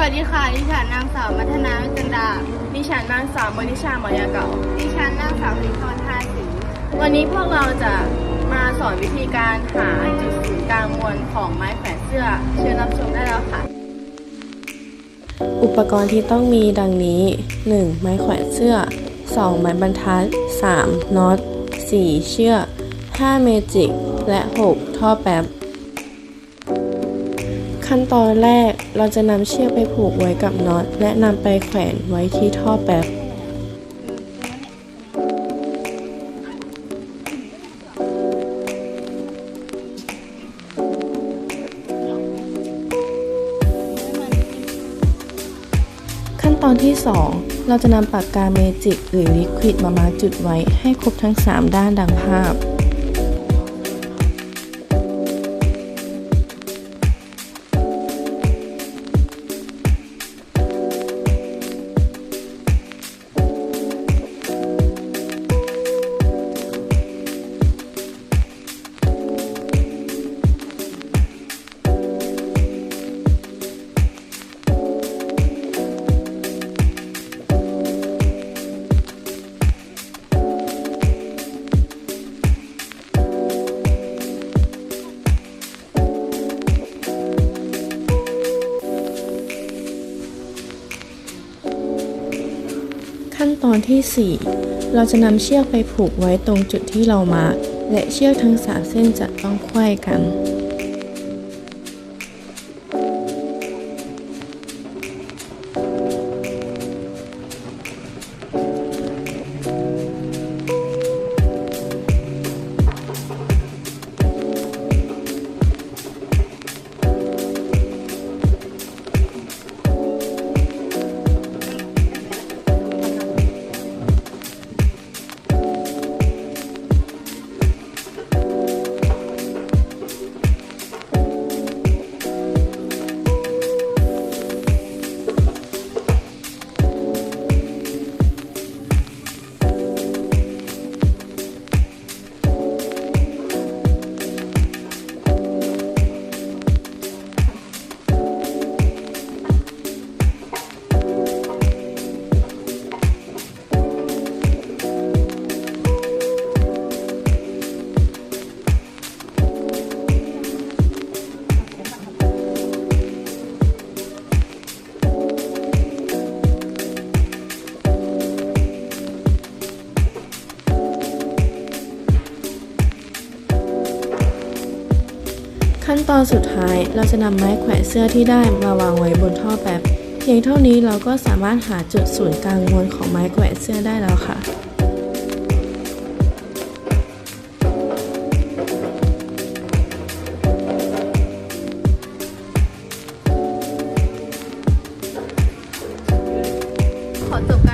วัสดีค่ะ ดิฉันนางสาวมัทนาวิจันดา ดิฉันนางสาวมณิชาหมอยาเก่า ดิฉันนางสาวสิงห์ทรทาสีวันนี้พวกเราจะมาสอนวิธีการหาจุดศูนย์กลางมวลของไม้แขวนเสื้อ เชิญรับชมได้แล้วค่ะ อุปกรณ์ที่ต้องมีดังนี้ 1. ไม้แขวนเสื้อ 2. ไม้บรรทัด 3. น็อต 4. เชือก 5. เมจิก และ 6. ท่อแป๊บ ขั้นตอนแรกเราจะนำเชือกไปผูกไว้กับน็อตและนำไปแขวนไว้ที่ท่อแป๊บขั้นตอนที่ 2 เราจะนำปากกาเมจิกหรือลิควิดมามาร์กจุดไว้ให้ครบทั้ง 3 ด้านดังภาพ ขั้นตอนที่ 4 เราจะนำเชือกไปผูกไว้ตรงจุดที่เรามา และเชือกทั้ง3เส้นจะต้องไขว้กัน ขั้นตอนสุดท้ายเราจะนำไม้แขวนเสื้อที่ได้มาวางไว้บนท่อแป๊บ เพียงเท่านี้เราก็สามารถหาจุดศูนย์กลางวนของไม้แขวนเสื้อได้แล้วค่ะขอจบ